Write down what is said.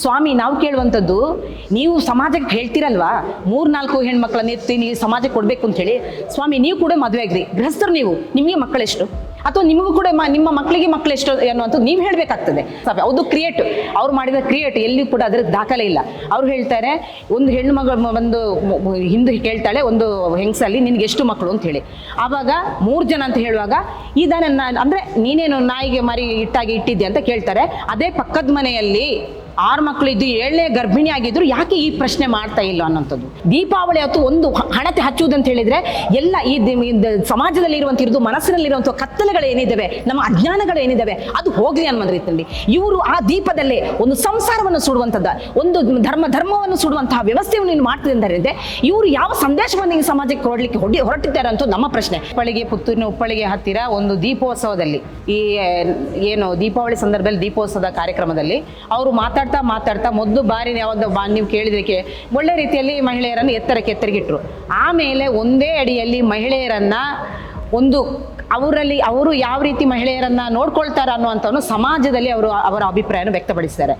ಸ್ವಾಮಿ, ನಾವು ಕೇಳುವಂಥದ್ದು, ನೀವು ಸಮಾಜಕ್ಕೆ ಹೇಳ್ತೀರಲ್ವಾ? ಮೂರು ಮೂರ್ನಾಲ್ಕು ಹೆಣ್ಮಕ್ಳನ್ನ ಎತ್ತಿ ನೀವು ಸಮಾಜಕ್ಕೆ ಕೊಡಬೇಕು ಅಂತ ಹೇಳಿ. ಸ್ವಾಮಿ, ನೀವು ಕೂಡ ಮದುವೆ ಆಗ್ರಿ. ಗೃಹಸ್ಥರು ನೀವು, ನಿಮಗೆ ಮಕ್ಕಳೆಷ್ಟು ಅಥವಾ ನಿಮಗೂ ಕೂಡ ನಿಮ್ಮ ಮಕ್ಕಳಿಗೆ ಮಕ್ಕಳು ಎಷ್ಟು ಅನ್ನುವಂಥದ್ದು ನೀವು ಹೇಳಬೇಕಾಗ್ತದೆ. ಅದು ಕ್ರಿಯೇಟ್ ಅವ್ರು ಮಾಡಿದ ಕ್ರಿಯೇಟ್ ಎಲ್ಲಿ ಕೂಡ ಅದರ ದಾಖಲೆ ಇಲ್ಲ. ಅವ್ರು ಹೇಳ್ತಾರೆ, ಒಂದು ಹೆಣ್ಣು ಮಗ ಒಂದು ಹಿಂದೆ ಕೇಳ್ತಾಳೆ, ಒಂದು ಹೆಂಗಸಲ್ಲಿ ನಿನಗೆ ಎಷ್ಟು ಮಕ್ಕಳು ಅಂತ ಹೇಳಿ. ಆವಾಗ ಮೂರು ಜನ ಅಂತ ಹೇಳುವಾಗ ಇದನ್ನ ಅಂದರೆ ನೀನೇನು ನಾಯಿಗೆ ಮರಿ ಇಟ್ಟಾಗಿ ಇಟ್ಟಿದ್ದೆ ಅಂತ ಕೇಳ್ತಾರೆ. ಅದೇ ಪಕ್ಕದ ಮನೆಯಲ್ಲಿ ಆರು ಮಕ್ಕಳು ಇದ್ದು ಏಳನೇ ಗರ್ಭಿಣಿ ಆಗಿದ್ರು ಯಾಕೆ ಈ ಪ್ರಶ್ನೆ ಮಾಡ್ತಾ ಇಲ್ಲ ಅನ್ನೋಂಥದ್ದು? ದೀಪಾವಳಿ ಹೊತ್ತು ಒಂದು ಹಣತೆ ಹಚ್ಚುವುದಂತ ಹೇಳಿದ್ರೆ ಎಲ್ಲ ಈ ಸಮಾಜದಲ್ಲಿ ಇರುವಂತಿರೋದು ಮನಸ್ಸಿನಲ್ಲಿರುವಂಥ ಕತ್ತಲೆಗಳು ಏನಿದ್ದಾವೆ ನಮ್ಮ ಅಜ್ಞಾನಗಳು ಏನಿದ್ದಾವೆ ಅದು ಹೋಗ್ಲಿ ಅನ್ನೋ ರೀತಿಯಲ್ಲಿ. ಇವರು ಆ ದೀಪದಲ್ಲೇ ಒಂದು ಸಂಸಾರವನ್ನು ಸುಡುವಂಥದ್ದು, ಒಂದು ಧರ್ಮ, ಧರ್ಮವನ್ನು ಸುಡುವಂತಹ ವ್ಯವಸ್ಥೆಯನ್ನು ನೀನು ಮಾಡ್ತಿದ್ದಾರೆ ಇವರು ಯಾವ ಸಂದೇಶವನ್ನು ಈ ಸಮಾಜಕ್ಕೆ ಕೊಡ್ಲಿಕ್ಕೆ ಹೊಡಿ, ಹೊರಟಿದ್ದಾರೆ ಅಂತ ನಮ್ಮ ಪ್ರಶ್ನೆ. ಉಪ್ಪಳಿಗೆ ಪುತ್ತೂರಿನ ಉಪ್ಪಳಿಗೆ ಹತ್ತಿರ ಒಂದು ದೀಪೋತ್ಸವದಲ್ಲಿ, ಈ, ಏನು ದೀಪಾವಳಿ ಸಂದರ್ಭದಲ್ಲಿ ದೀಪೋತ್ಸವದ ಕಾರ್ಯಕ್ರಮದಲ್ಲಿ, ಅವರು ಮಾತಾಡ್ತಾ ಮಾತಾಡ್ತಾ ಮೊದಲು ಬಾರಿ ಯಾವ್ದು ಬಾ ನೀವು ಕೇಳಿದಕ್ಕೆ ಒಳ್ಳೆ ರೀತಿಯಲ್ಲಿ ಮಹಿಳೆಯರನ್ನು ಎತ್ತರಕ್ಕೆ ಎತ್ತರಗಿಟ್ರು ಆಮೇಲೆ ಒಂದೇ ಅಡಿಯಲ್ಲಿ ಮಹಿಳೆಯರನ್ನ ಒಂದು ಅವರಲ್ಲಿ ಅವರು ಯಾವ ರೀತಿ ಮಹಿಳೆಯರನ್ನ ನೋಡ್ಕೊಳ್ತಾರೆ ಅನ್ನುವಂಥವನ್ನು ಸಮಾಜದಲ್ಲಿ ಅವರು ಅವರ ಅಭಿಪ್ರಾಯನ ವ್ಯಕ್ತಪಡಿಸಿದ್ದಾರೆ